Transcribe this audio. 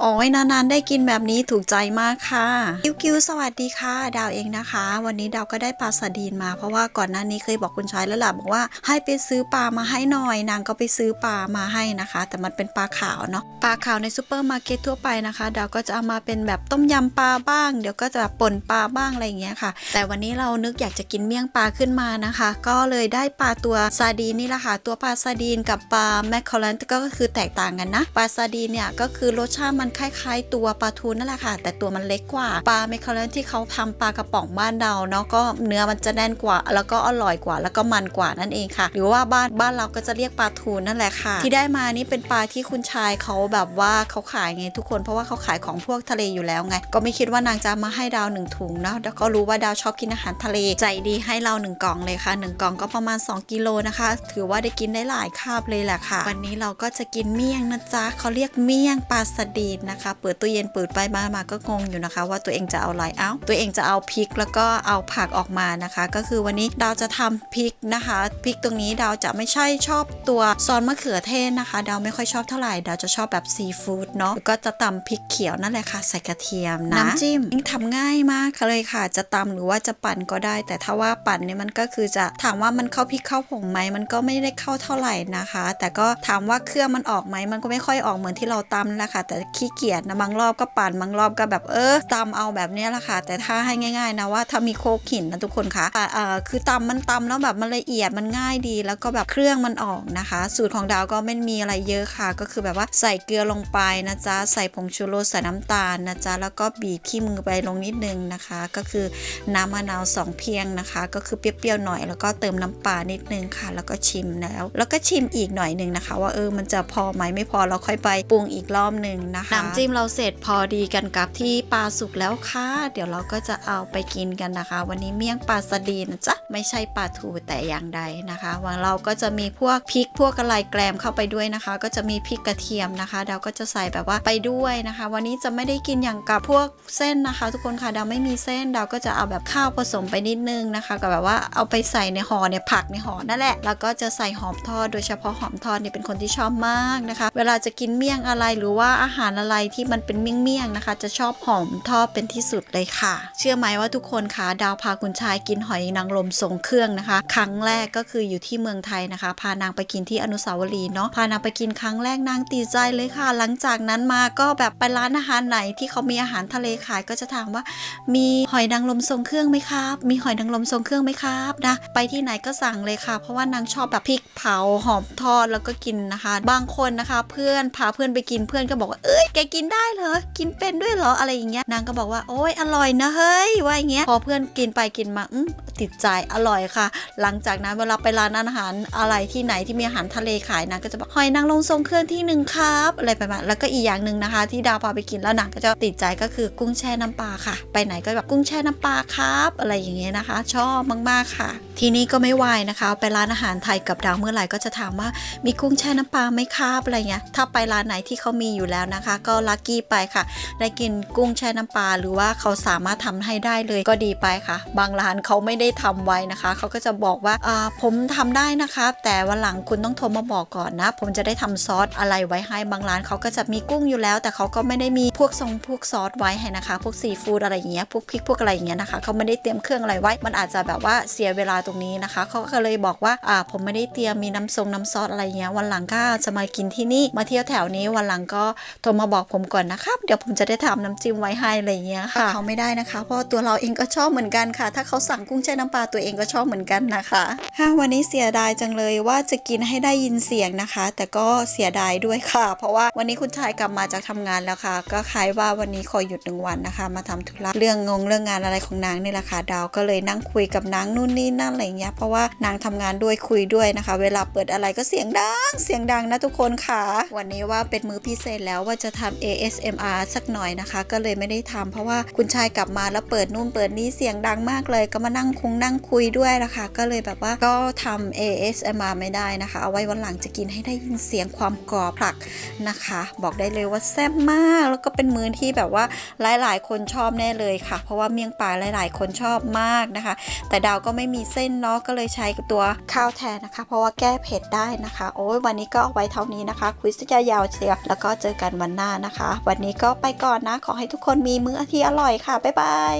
โอ้ยนานๆได้กินแบบนี้ถูกใจมากค่ะ กิวกิวสวัสดีค่ะ ดาวเองนะคะ วันนี้ดาวก็ได้ปลาสดีนมาเพราะว่าก่อนหน้านี้เคยบอกคุณชายแล้วล่ะบอกว่าให้ไปซื้อปลามาให้หน่อย นางก็ไปซื้อปลามาให้นะคะ แต่มันเป็นปลาขาวเนาะปลาขาวในซูเปอร์มาร์เก็ตทั่วไปนะคะ ดาวก็จะเอามาเป็นแบบต้มยำปลาบ้าง เดี๋ยวก็จะป่นปลาบ้างอะไรอย่างเงี้ยค่ะ แต่วันนี้เรานึกอยากจะกินเมี่ยงปลาขึ้นมานะคะ ก็เลยได้ปลาตัวซาดีนนี่แหละค่ะตัวปลาซาดีนกับปลาแมคคอลันก็คือแตกต่างกันนะปลาซาดีนเนี่ยก็คือรสชาติมันคล้ายๆ ตัวปลาทูนั่นแหละค่ะ แต่ตัวมันเล็กกว่าปลาแมคคอลันที่เขาทำปลากระป๋องบ้านเราเนาะก็เนื้อมันจะแน่นกว่า แล้วก็อร่อยกว่า แล้วก็มันกว่านั่นเองค่ะ หรือว่าบ้านบ้านเราก็จะเรียกปลาทูนั่นแหละค่ะ ที่ได้มานี่เป็นปลาที่คุณชายเขาแบบว่าเขาขายไงทุกคนเพราะว่าเขาขายของพวกทะเลอยู่แล้วไง ก็ไม่คิดว่านางจะมาให้ดาวหนึ่งถุงเนาะแล้วก็รู้ว่าดาวชอบกินอาหารทะเลใจดีให้เราหนึ่งกล่องเลยค่ะหนึ่งกล่องก็ประมาณ 2 กิโลนะคะ ถือว่าได้กินได้หลายคาบเลยแหละค่ะ วันนี้เราก็จะกินเมี่ยงนะจ๊ะเขาเรียกเมี่ยงปลาสดีนนะคะ เปิดตู้เย็นเปิดไปมามาก็งงอยู่นะคะ ว่าตัวเองจะเอาอะไรเอ้าตัวเองจะเอาพริกแล้วก็เอาผักออกมานะคะ ก็คือวันนี้ดาวจะทำพริกนะคะพริกตรงนี้ดาวจะไม่ใช่ชอบตัวซอสมะเขือเทศนะคะดาวไม่ค่อยชอบเท่าไหร่ดาวจะชอบแบบซีฟู้ดเนาะแล้วก็จะตำพริกเขียวนั่นแหละค่ะใส่กระเทียมนะน้ำจิ้มทำง่ายมากเลยค่ะ จะตำหรือว่าจะปั่นก็ได้ แต่ถ้าว่าปั่นเนี่ยมันก็คือจะถามว่ามันเข้าพริกเข้าผงไหมมันก็ไม่ได้เข้าเท่าไหร่นะคะ แต่ก็ถามว่าเครื่องมันออกไหมมันก็ไม่ค่อยออกเหมือนที่เราตำนั่นแหละค่ะแต่ขี้เกียจนะบางรอบก็ปั่นบางรอบก็แบบเออตำเอาแบบนี้แหละค่ะ แต่ถ้าให้ง่าย ๆ นะว่าถ้ามีโคกหินนะทุกคนคะอ่าเอ่อคือตำมันตำแล้วแบบมันละเอียดมันง่ายดี แล้วก็แบบเครื่องมันออกนะคะ สูตรของดาวก็ไม่มีอะไรเยอะค่ะ ก็คือแบบว่าใส่เกลือลงไปนะจ๊ะใส่ผงชูรสใส่น้ำตาลนะจ๊ะแล้วก็บีบขี้มือไปลงนิดนึงนะคะ ก็คือน้ำมะนาวสองเพียงนะคะ ก็คือเปรี้ยวๆหน่อย แล้วก็เติมน้ำปลานิดนึงค่ะ แล้วก็ชิมแล้ว แล้วก็ชิมอีกหน่อยหนึ่งนะคะ ว่าเออมันจะพอไหมไม่พอเราค่อยไปปรุงอีกรอบหนึ่งนะคะน้ำจิ้มเราเสร็จพอดีกันกับที่ปลาสุกแล้วค่ะ เดี๋ยวเราก็จะเอาไปกินกันนะคะ วันนี้เมี่ยงปลาสดีนะจ๊ะไม่ใช่ปลาทูแต่อย่างใดนะคะวันเราก็จะมีพวกพริกพวกอะไรแกลมเข้าไปด้วยนะคะ ก็จะมีพริกกระเทียมนะคะดาวก็จะใส่แบบว่าไปด้วยนะคะ วันนี้จะไม่ได้กินอย่างกับพวกเส้นนะคะ ทุกคนค่ะดาวไม่มีเส้นดาวก็จะเอาแบบข้าวผสมไปนิดนึงนะคะกับแบบว่าเอาไปใส่ในห่อเนี่ยผักในห่อนั่นแหละ แล้วก็จะใส่หอมทอดโดยเฉพาะหอมทอดเนี่ยเป็นคนที่ชอบมากนะคะ เวลาจะกินเมี่ยงอะไรหรือว่าอาหารอะไรที่มันเป็นเมี่ยงๆนะคะ จะชอบหอมทอดเป็นที่สุดเลยค่ะ เชื่อไหมว่าทุกคนคะดาวพาคุณชายกินหอยนางรมทรงเครื่องนะคะ ครั้งแรกก็คืออยู่ที่เมืองไทยนะคะ พานางไปกินที่อนุสาวรีย์เนาะพานางไปกินครั้งแรกนางตีใจเลยค่ะ หลังจากนั้นมาก็แบบไปร้านอาหารไหนที่เขามีอาหารทะเลขายก็จะถามว่า มีหอยนางรมทรงเครื่องไหมครับ มีหอยนางรมทรงเครื่องไหมครับนะไปที่ไหนก็สั่งเลยค่ะ เพราะว่านางชอบแบบพริกเผาหอมทอดแล้วก็กินนะคะ บางคนนะคะ เพื่อนพาเพื่อนไปกินเพื่อนก็บอกว่าเอ้ยแกกินได้เหรอ กินเป็นด้วยเหรออะไรอย่างเงี้ย นางก็บอกว่าโอ้ยอร่อยนะเฮ้ยว่าอย่างเงี้ย พอเพื่อนกินไปกินมาติดใจอร่อยค่ะ หลังจากนั้นเวลาไปร้านอาหารอะไรที่ไหนที่มีอาหารทะเลขายนางก็จะบอกหอยนางรมทรงเครื่องที่หนึ่งครับอะไรประมาณแล้วก็อีกอย่างหนึ่งนะคะ ที่ดาวพาไปกินแล้วนางก็จะติดใจก็คือกุ้งแช่น้ำปลาค่ะ ไปไหนก็แบบกุ้งแช่น้ำปลาครับ อะไรอย่างเงี้ยนะคะ ชอบมากๆค่ะ ทีนี้ก็ไม่วายนะคะ ไปร้านอาหารไทยกับดาวเมื่อไหร่ก็จะถามว่ามีกุ้งแช่น้ำปลาไหมครับอะไรเงี้ยถ้าไปร้านไหนที่เขามีอยู่แล้วนะคะก็ลัคกี้ไปค่ะ ได้กินกุ้งแช่น้ำปลาหรือว่าเขาสามารถทำให้ได้เลยก็ดีไปค่ะ บางร้านเขาไม่ได้ทำไว้นะคะ เขาก็จะบอกว่าอ่าผมทำได้นะครับ แต่วันหลังคุณต้องโทรมาบอกก่อนนะ ผมจะได้ทำซอสอะไรไว้ให้บางร้านเขาก็จะมีกุ้งอยู่แล้ว แต่เขาก็ไม่ได้มีพวกทรงพวกซอสไว้ให้นะคะ พวกซีฟู้ดอะไรอย่างเงี้ยพวกพริกพวกอะไรอย่างเงี้ยนะคะเขาไม่ได้เตรียมเครื่องอะไรไว้ มันอาจจะแบบว่าเสียเวลาตรงนี้นะคะ เขาก็เลยบอกว่าอ่าผมไม่ได้เตรียมมีน้ำทรงน้ำซอสอะไรเงี้ยวันหลังก็จะมากินที่นี่มาเที่ยวแถวนี้วันหลังก็โทรมาบอกผมก่อนนะครับ เดี๋ยวผมจะได้ทำน้ำจิ้มไว้ให้อะไรเงี้ยค่ะเขาไม่ได้นะคะ เพราะตัวเราเองก็ชอบเหมือนกันค่ะ ถ้าเขาสั่งกุ้งแช่น้ำปลาตัวเองก็ชอบเหมือนกันนะคะฮ่าวันนี้เสียดายจังเลยว่าจะกินให้ได้ยินเสียงนะคะ แต่ก็เสียดายด้วยค่ะ เพราะว่าวันนี้คุณชายกลับมาจากทำงานแล้วค่ะ ก็คล้ายว่าวันนี้ขอหยุดหนึ่งวันนะคะ มาทำธุระเรื่องงงเรื่องงานอะไรของนางนี่แหละค่ะดาวก็เลยนั่งคุยกับนางนู่นนี่นั่นอะไรเงี้ยเพราะว่านางทำงานด้วยคุยด้วยนะคะ เวลาเปิดอะไรก็เสียงดังเสียงดังนะทุกคนค่ะ วันนี้ว่าเป็นมื้อพิเศษแล้วว่าจะทำ ASMR สักหน่อยนะคะ ก็เลยไม่ได้ทำเพราะว่าคุณชายกลับมาแล้วเปิดนู่นเปิดนี่เสียงดังมากเลย ก็มานั่งคุงนั่งคุยด้วยนะคะ ก็เลยแบบว่าก็ทำ ASMR ไม่ได้นะคะ เอาไว้วันหลังจะกินให้ได้ยินเสียงความกรอบผักนะคะ บอกได้เลยว่าแซ่บมากแล้วก็เป็นมื้อที่แบบว่าหลายๆ คนชอบแน่เลยค่ะ เพราะว่าเมี่ยงปลาหลาย ๆ คนชอบมากนะคะ แต่ดาวก็ไม่มีเส้นเนาะก็เลยใช้ตัวข้าวแทนนะคะ เพราะว่าแก้เผ็ดได้นะคะ โอ้ยวันนี้ก็เอาไว้เท่านี้นะคะคุยสยาวเชียวแล้วก็เจอกันวันหน้านะคะ วันนี้ก็ไปก่อนนะ ขอให้ทุกคนมีมื้อที่อร่อยค่ะ บ๊ายบาย